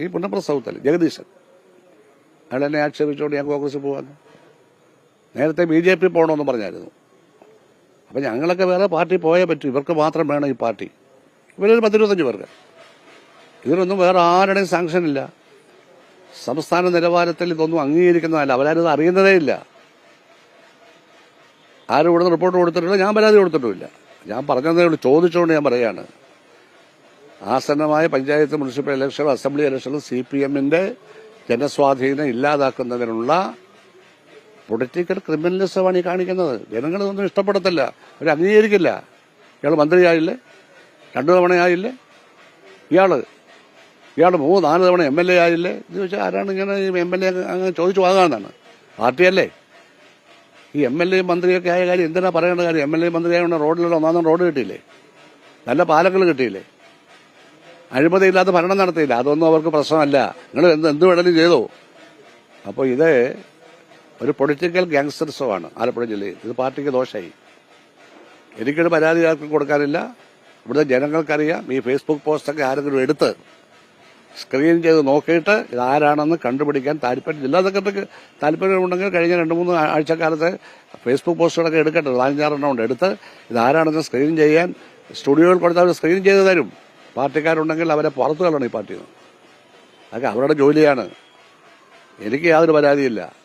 ഈ പുന്നപ്ര ജഗദീശൻ. അയാൾ എന്നെ ആക്ഷേപിച്ചുകൊണ്ട് ഞാൻ കോൺഗ്രസ് പോകാന്ന് നേരത്തെ ബി ജെ പി പോകണമെന്ന് പറഞ്ഞായിരുന്നു. അപ്പം ഞങ്ങളൊക്കെ വേറെ പാർട്ടി പോയേ പറ്റൂ. ഇവർക്ക് മാത്രം വേണം ഈ പാർട്ടി. ഇവരൊരു പത്തിരുപത്തഞ്ച് പേർക്ക്. ഇതിനൊന്നും വേറെ ആരുടെയും സാങ്ഷൻ ഇല്ല. സംസ്ഥാന നിലവാരത്തിൽ ഇതൊന്നും അംഗീകരിക്കുന്നതല്ല. അവരാരും അറിയുന്നതേ ഇല്ല. ആരും ഇവിടുന്ന് റിപ്പോർട്ട് കൊടുത്തിട്ടില്ല. ഞാൻ പരാതി കൊടുത്തിട്ടുമില്ല. ഞാൻ പറഞ്ഞതേ ഉള്ളൂ. ചോദിച്ചുകൊണ്ട് ഞാൻ പറയുകയാണ് ആസന്നമായ പഞ്ചായത്ത് മുനിസിപ്പൽ ഇലക്ഷനും അസംബ്ലി ഇലക്ഷനും സി പി എമ്മിന്റെ ജനസ്വാധീനം ഇല്ലാതാക്കുന്നതിനുള്ള പൊളിറ്റിക്കൽ ക്രിമിനലിസമാണ് ഈ കാണിക്കുന്നത്. ജനങ്ങൾ ഇതൊന്നും ഇഷ്ടപ്പെടത്തില്ല. അവർ അംഗീകരിക്കില്ല. ഇയാൾ മന്ത്രിയായില്ലേ? രണ്ടു തവണയായില്ലേ? ഇയാൾ ഇയാൾ മൂന്ന് നാല് തവണ എം എൽ എ ആയില്ലേ? എന്ന് ചോദിച്ചാൽ ആരാണ് ഇങ്ങനെ എം എൽ എ അങ്ങനെ ചോദിച്ചു വാങ്ങാന്നാണ്. പാർട്ടിയല്ലേ? ഈ എം എൽ എ മന്ത്രിയൊക്കെ ആയ കാര്യം എന്തിനാ പറയേണ്ട കാര്യം? എം എൽ എ മന്ത്രിയായതുകൊണ്ട് റോഡിലുള്ള ഒന്നാം റോഡ് കിട്ടിയില്ലേ? നല്ല പാലങ്ങൾ കിട്ടിയില്ലേ? അഴിമതിയില്ലാത്ത ഭരണം നടത്തിയില്ല. അതൊന്നും അവർക്ക് പ്രശ്നമല്ല. നിങ്ങൾ എന്ത് എന്ത് വേണമെങ്കിലും ചെയ്തോ. അപ്പോൾ ഇത് ഒരു പൊളിറ്റിക്കൽ ഗ്യാങ്സ്റ്റർസമാണ് ആലപ്പുഴ ജില്ലയിൽ. ഇത് പാർട്ടിക്ക് ദോഷമായി എനിക്കൊരു പരാതി ആർക്കും കൊടുക്കാനില്ല. ഇവിടുത്തെ ജനങ്ങൾക്കറിയാം. ഈ ഫേസ്ബുക്ക് പോസ്റ്റൊക്കെ ആരെങ്കിലും എടുത്ത് സ്ക്രീൻ ചെയ്ത് നോക്കിയിട്ട് ഇത് ആരാണെന്ന് കണ്ടുപിടിക്കാൻ താല്പര്യം ജില്ലാ സെക്രട്ടറിക്ക് താല്പര്യമുണ്ടെങ്കിൽ കഴിഞ്ഞ രണ്ട് മൂന്ന് ആഴ്ചക്കാലത്തെ ഫേസ്ബുക്ക് പോസ്റ്റുകളൊക്കെ എടുക്കട്ടെ. നാലഞ്ചാറെണ്ണം ഉണ്ട്. എടുത്ത് ഇത് ആരാണെന്ന് സ്ക്രീൻ ചെയ്യാൻ സ്റ്റുഡിയോയിൽ കൊടുത്താൽ സ്ക്രീൻ ചെയ്ത് തരും. പാർട്ടിക്കാരുണ്ടെങ്കിൽ അവരെ പുറത്തു കളയണം ഈ പാർട്ടിയിൽ നിന്ന് അതൊക്കെ അവരുടെ ജോലിയാണ്. എനിക്ക് യാതൊരു പരാതിയില്ല.